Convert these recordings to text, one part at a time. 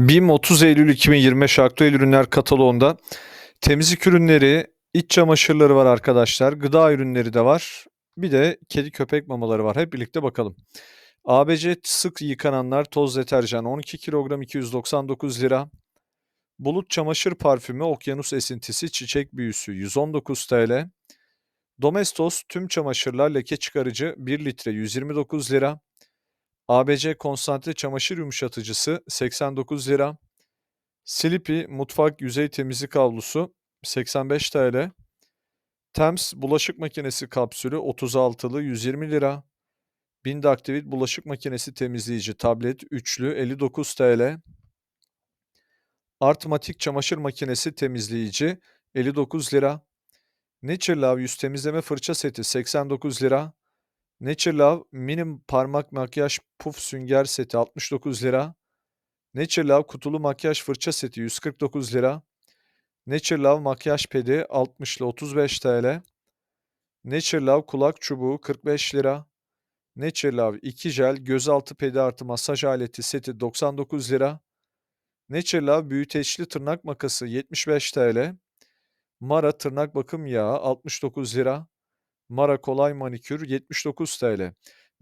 BİM 30 Eylül 2025 aktüel ürünler kataloğunda temizlik ürünleri, iç çamaşırları var arkadaşlar. Gıda ürünleri de var. Bir de kedi köpek mamaları var. Hep birlikte bakalım. ABC sık yıkananlar toz deterjan 12 kilogram 299 lira. Bulut çamaşır parfümü okyanus esintisi çiçek büyüsü 119 TL. Domestos tüm çamaşırlar leke çıkarıcı 1 litre 129 lira. ABC konsantre çamaşır yumuşatıcısı 89 lira. Sleepy mutfak yüzey temizlik havlusu 85 TL. Thames bulaşık makinesi kapsülü 36'lı 120 lira. Bindaktivit bulaşık makinesi temizleyici tablet üçlü 59 TL. Artmatik çamaşır makinesi temizleyici 59 lira. Naturelove yüz temizleme fırça seti 89 lira. Naturelove minim parmak makyaj puf sünger seti 69 lira. Naturelove kutulu makyaj fırça seti 149 lira. Naturelove makyaj pedi 60 ile 35 TL. Naturelove kulak çubuğu 45 lira. Naturelove 2 jel gözaltı pedi artı masaj aleti seti 99 lira. Naturelove büyüteçli tırnak makası 75 TL. Mara tırnak bakım yağı 69 lira. Mara kolay manikür 79 TL.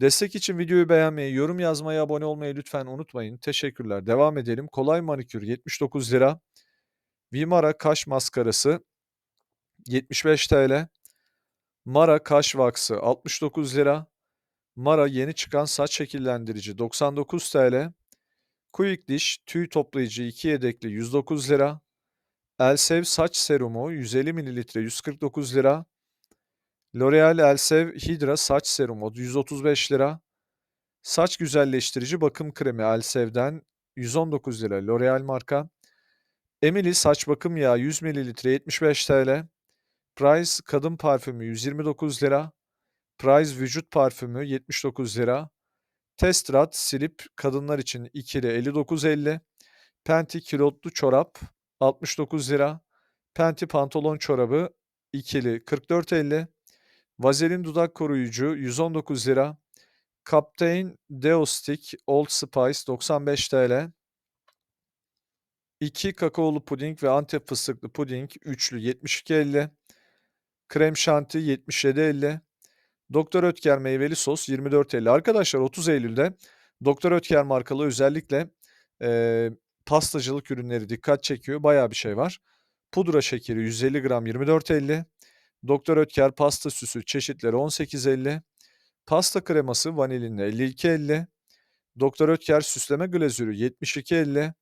Destek için videoyu beğenmeyi, yorum yazmayı, abone olmayı lütfen unutmayın. Teşekkürler. Devam edelim. Kolay manikür 79 lira. Vimara kaş maskarası 75 TL. Mara kaş vaksı 69 lira. Mara yeni çıkan saç şekillendirici 99 TL. Quick Dish tüy toplayıcı 2 yedekli 109 lira. Elsev saç serumu 150 ml 149 lira. L'Oreal Elsev Hydra saç serumu 135 lira. Saç güzelleştirici bakım kremi Elsev'den 119 lira L'Oreal marka. Emily saç bakım yağı 100 ml 75 TL. Price kadın parfümü 129 lira. Price vücut parfümü 79 lira. Testrat silip kadınlar için ikili 59.50. Penti kilotlu çorap 69 lira. Penti pantolon çorabı ikili 44.50. Vazelin dudak koruyucu 119 lira. Captain Deo Stick Old Spice 95 TL. 2 kakaolu puding ve antep fıstıklı puding üçlü 72.50. Krem şanti 77.50. Doktor Ötker meyveli sos 24.50. Arkadaşlar 30 Eylül'de Doktor Ötker markalı özellikle e, pastacılık ürünleri dikkat çekiyor. Bayağı bir şey var. Pudra şekeri 150 gram 24.50. Doktor Ötker pasta süsü çeşitleri 18.50. Pasta kreması vanilinli 52.50. Doktor Ötker süsleme glazürü 72.50.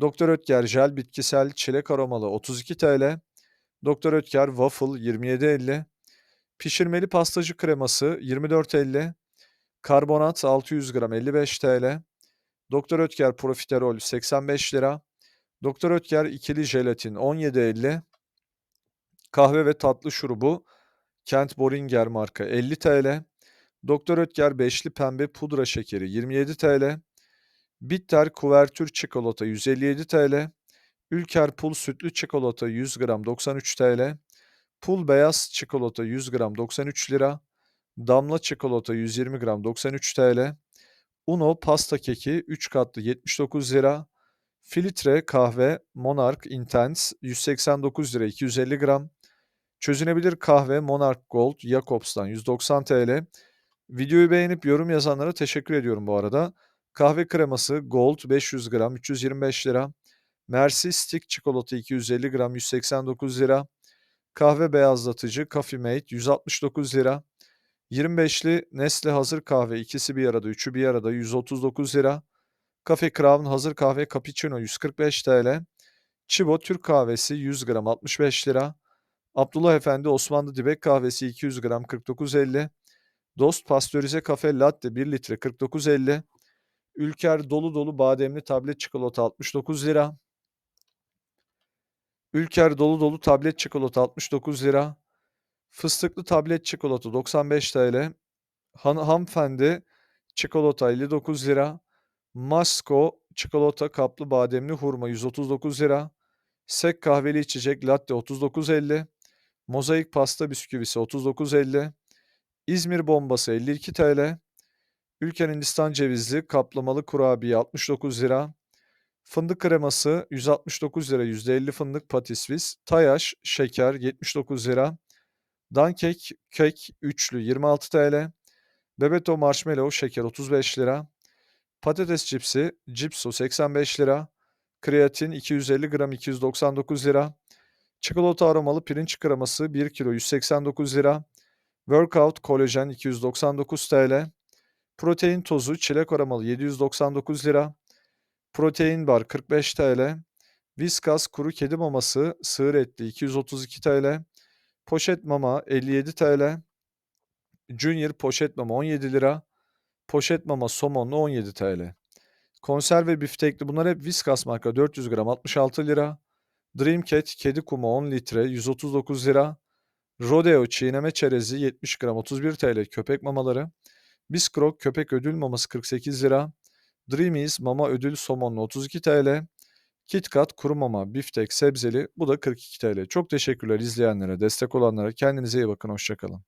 Doktor Ötker jel bitkisel çilek aromalı 32 TL. Doktor Ötker waffle 27.50. Pişirmeli pastacı kreması 24.50. Karbonat 600 gram 55 TL. Doktor Ötker profiterol 85 lira. Doktor Ötker ikili jelatin 17.50. Kahve ve tatlı şurubu Kent Boringer marka 50 TL. Doktor Ötker beşli pembe pudra şekeri 27 TL. Bitter kuvertür çikolata 157 TL. Ülker pul sütlü çikolata 100 gram 93 TL. Pul beyaz çikolata 100 gram 93 lira. Damla çikolata 120 gram 93 TL. Uno pasta keki 3 katlı 79 lira. Filtre kahve Monarch Intense 189 lira 250 gram. Çözünebilir kahve Monarch Gold Jacobs'tan 190 TL. Videoyu beğenip yorum yazanlara teşekkür ediyorum bu arada. Kahve kreması Gold 500 gram 325 lira. Mersi Stick çikolata 250 gram 189 lira. Kahve beyazlatıcı Coffee Mate 169 lira. 25'li Nestle hazır kahve ikisi bir arada üçü bir arada 139 lira. Cafe Crown hazır kahve cappuccino 145 TL. Chibo Türk kahvesi 100 gram 65 lira. Abdullah Efendi Osmanlı Dibek kahvesi 200 gram 49.50. Dost pastörize kafe latte 1 litre 49.50. Ülker dolu dolu bademli tablet çikolata 69 lira. Ülker dolu dolu tablet çikolata 69 lira. Fıstıklı tablet çikolata 95 TL. Han hanımefendi çikolata 59 lira. Masko çikolata kaplı bademli hurma 139 lira. Sek kahveli içecek latte 39.50. Mozaik pasta bisküvisi 39.50. İzmir bombası 52 TL. Ülker Hindistan cevizli kaplamalı kurabiye 69 lira. Fındık kreması ₺169 %50 fındık Patisvis. Tayaş şeker £79 Dankek kek üçlü £26 Bebeto marshmallow şeker £35 Patates cipsi Cipso £85 Kreatin 250 gram £299 Çikolata aromalı pirinç kreması 1 kilo £189 Workout kolajen £299 Protein tozu çilek aromalı £799 Protein bar TL Whiskas kuru kedi maması sığır etli TL Poşet mama TL Junior poşet mama £17 Poşet mama somonlu TL Konserve biftekli bunlar hep Whiskas marka 400 gram £66 Dream Cat kedi kumu 10 litre £139 Rodeo çiğneme çerezi 70 gram TL köpek mamaları. Biskrok köpek ödül maması £48 Dreamies mama ödül somonlu TL KitKat kuru mama biftek sebzeli bu da TL Çok teşekkürler izleyenlere, destek olanlara. Kendinize iyi bakın, hoşça kalın.